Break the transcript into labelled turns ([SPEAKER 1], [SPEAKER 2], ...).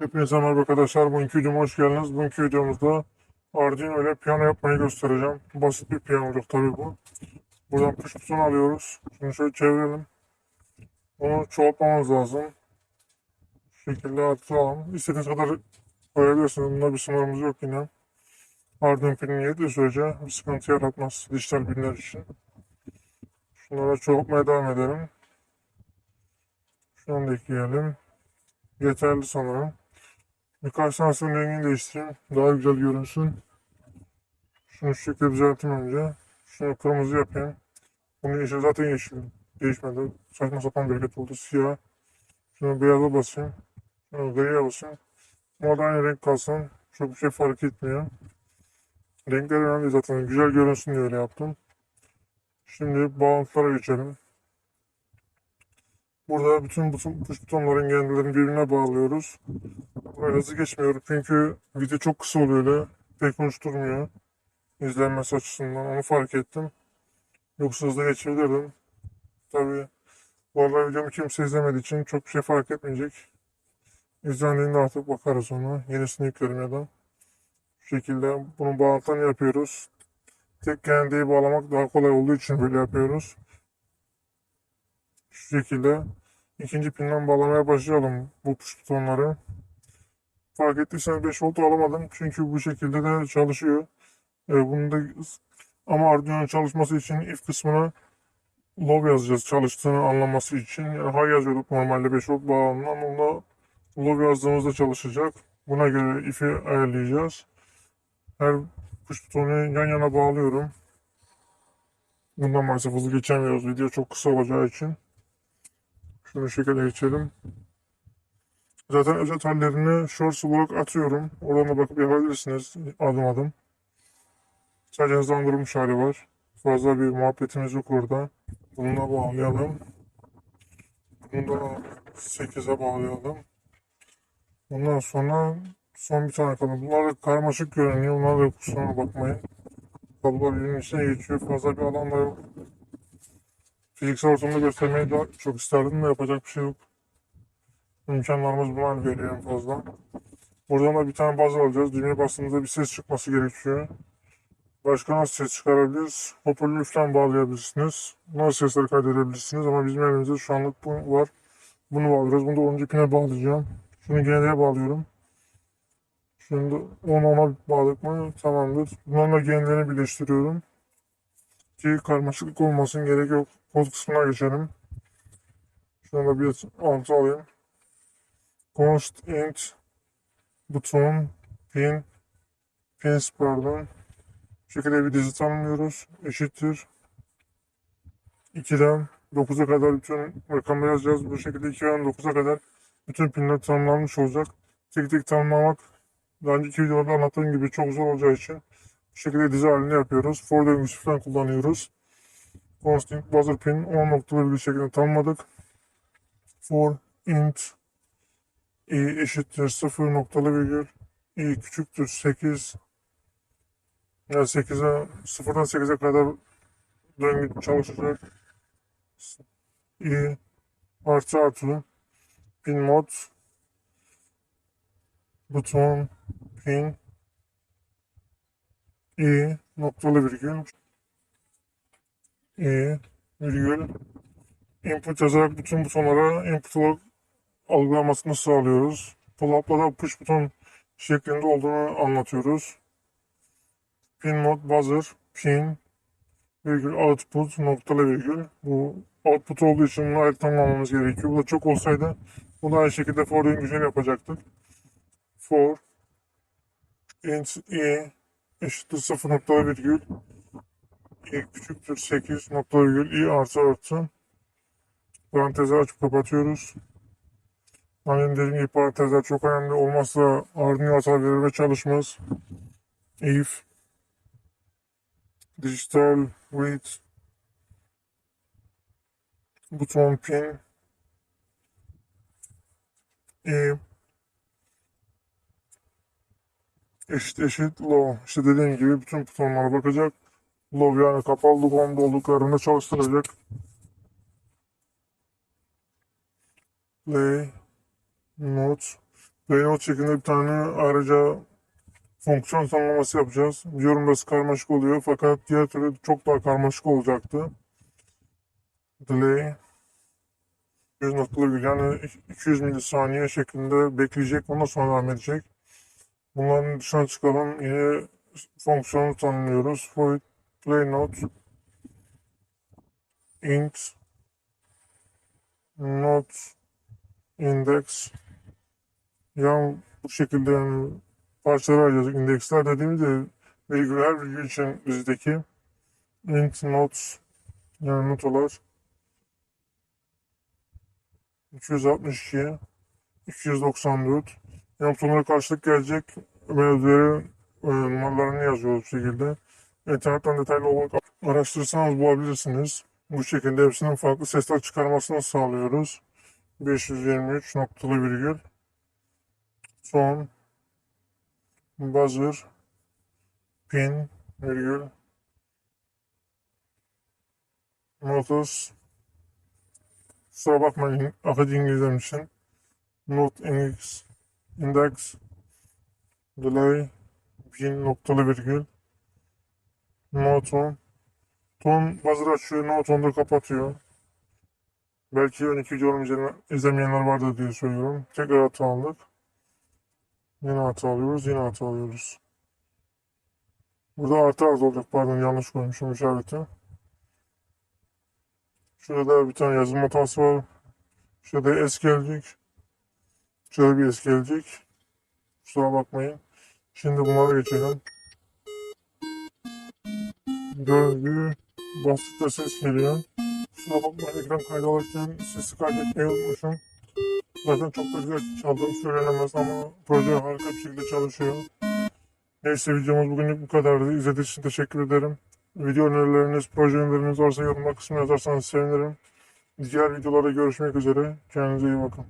[SPEAKER 1] Hepinize merhaba arkadaşlar. Bugünkü videoma hoş geldiniz. Bugünkü videomuzda Arduino ile piyano yapmayı göstereceğim. Basit bir piyano olacak tabii bu. Buradan push butonu alıyoruz. Şimdi şöyle çevirelim. Onu çoğaltmamız lazım. Şu şekilde artıralım. İstediğiniz kadar koyabilirsiniz. Bunda bir sınırımız yok yine. Arduino pilini yettiği sürece bir sıkıntı yaratmaz dijital pinler için. Şunlara çoğaltmaya devam edelim. Şunu da ekleyelim. Yeterli sanırım. Birkaç tanesinin rengini değiştireyim. Daha güzel görünsün. Şunu şu şekilde düzelteyim önce. Şunu kırmızı yapayım. Bunun yeşil zaten yeşil. Değişmedi. Saçma sapan bir hareket oldu. Siyah. Şunu beyaza basayım. Şunu griye basayım. Ama aynı renk kalsın. Çok bir şey fark etmiyor. Renkler önemli zaten. Güzel görünsün diye öyle yaptım. Şimdi bağlantılara geçelim. Burada bütün bütün push butonların kendilerini birbirine bağlıyoruz. Buraya hızlı geçmiyor çünkü video çok kısa oluyor öyle. Pek hoş durmuyor. İzlenmesi açısından onu fark ettim. Yoksa hızlı geçebilirdim. Tabii bu arada videomu kimse izlemediği için çok bir şey fark etmeyecek. İzlendiğinde artık bakarız ona. Yenisini yüklerim ya da. Şu şekilde bunun bağlantılarını yapıyoruz. Tek kendiyi bağlamak daha kolay olduğu için böyle yapıyoruz. Şu şekilde ikinci pinden bağlamaya başlayalım bu push butonları. Fark ettiyseniz 5 volt alamadım çünkü bu şekilde de çalışıyor. Ee, bunun da ama Arduino çalışması için if kısmına low yazacağız çalıştığını anlaması için. Yani high yazıyorduk normalde 5 volt bağlamından. Onda low yazdığımızda çalışacak. Buna göre if'i ayarlayacağız. Her push butonu yan yana bağlıyorum. Bundan maalesef hızlı geçemiyoruz. Video çok kısa olacağı için. Şunu şekilde geçelim. Zaten özet hallerini shorts olarak atıyorum. Oradan da bakıp yapabilirsiniz adım adım. Sadece hızlandırılmış hali var. Fazla bir muhabbetimiz yok orada. Bununla bağlayalım. Bunu da 8'e bağlayalım. Ondan sonra son bir tane kaldı. Bunlar da karmaşık görünüyor. Bunlar da kusura bakmayın. Kablolar birbirinin içine geçiyor. Fazla bir alan da yok. Fiziksel ortamda göstermeyi daha çok isterdim de yapacak bir şey yok. İmkanlarımız buna veriyor en fazla. Buradan da bir tane baz alacağız. Düğmeye bastığımızda bir ses çıkması gerekiyor. Başka nasıl ses çıkarabiliriz? Hoparlörü falan bağlayabilirsiniz. Nasıl sesleri kaydedebilirsiniz ama bizim elimizde şu anlık bu var. Bunu bağlayacağız. Bunu da 10. pine bağlayacağım. Şunu GND'ye bağlıyorum. Da 10 ona bağladık mı tamamdır. Bunlarla GND'ni birleştiriyorum. Ki karmaşıklık olmasın gerek yok. Kod kısmına geçelim. Şunu da bir altı alayım. Const int buton pin pins pardon. Bu şekilde bir dizi tanımlıyoruz. Eşittir. 2'den 9'a kadar bütün rakamları yazacağız. Bu şekilde 2'den 9'a kadar bütün pinler tanımlanmış olacak. Tek tek tanımlamak daha önceki videolarda anlattığım gibi çok zor olacağı için bu şekilde dizi halinde yapıyoruz. For döngüsü falan kullanıyoruz. Constant buzzer pin 10 noktalı bir şekilde tanımladık. For int i eşittir 0 noktalı virgül i küçüktür 8 yani 8'e 0'dan 8'e kadar döngü çalışacak. i artı artı pin mod. Buton pin. İ noktalı virgül. İ virgül. İnput yazarak bütün butonlara input olarak algılamasını sağlıyoruz. Pull-up'la da push buton şeklinde olduğunu anlatıyoruz. Pin mod buzzer, pin, virgül output, noktalı virgül. Bu output olduğu için bunu ayrı tamamlamamız gerekiyor. Bu da çok olsaydı bunu aynı şekilde for döngüsünü yapacaktık. For int i eşittir 0 noktalı virgül i küçüktür 8 noktalı virgül i artı artı parantezi açıp kapatıyoruz. Hani dediğim gibi parantezler çok önemli. Olmazsa Arduino hata verir ve çalışmaz. If digital with buton pin i eşit eşit low. İşte dediğim gibi bütün butonlara bakacak. Low yani kapalı konumda olduklarında çalıştıracak. Play not Layout şeklinde bir tane ayrıca fonksiyon tanımlaması yapacağız. Biliyorum burası karmaşık oluyor fakat diğer türlü çok daha karmaşık olacaktı. Delay 100 noktalı bir yani 200 milisaniye şeklinde bekleyecek ondan sonra devam edecek. Bunların dışına çıkalım. Yine fonksiyonu tanımlıyoruz. Void play note int not index yani bu şekilde yani parçalar yazık. indeksler dediğimde virgül her virgül için bizdeki int notes yani notalar 262 294 yani sonlara karşılık gelecek mevzuları e, numaralarını yazıyoruz bu şekilde. İnternetten detaylı olarak araştırırsanız bulabilirsiniz. Bu şekilde hepsinin farklı sesler çıkarmasını sağlıyoruz. 523 noktalı virgül son. Buzzer pin virgül. Notus. Kusura bakmayın akıcı İngilizcem için. Not index index. Delay pin noktalı virgül. No ton ton buzzer açıyor no tonda kapatıyor. Belki önceki videolarımı izleme- izlemeyenler vardır diye söylüyorum. Tekrar hata aldık yine hata alıyoruz yine hata alıyoruz burada artı az olacak pardon yanlış koymuşum işareti Şurada bir tane yazım hatası var. Şurada es gelecek. Şöyle bir es gelecek. Kusura bakmayın. Şimdi bunlara geçelim. Gördüğü bastıkta ses geliyor. Kusura bakmayın ekran kaydı alırken sesi kaydetmeyi unutmuşum. Zaten çok da güzel çaldığım söylenemez ama proje harika bir şekilde çalışıyor. Neyse videomuz bugünlük bu kadardı. İzlediğiniz için teşekkür ederim. Video önerileriniz, proje önerileriniz varsa yorumlar kısmına yazarsanız sevinirim. Diğer videolarda görüşmek üzere. Kendinize iyi bakın.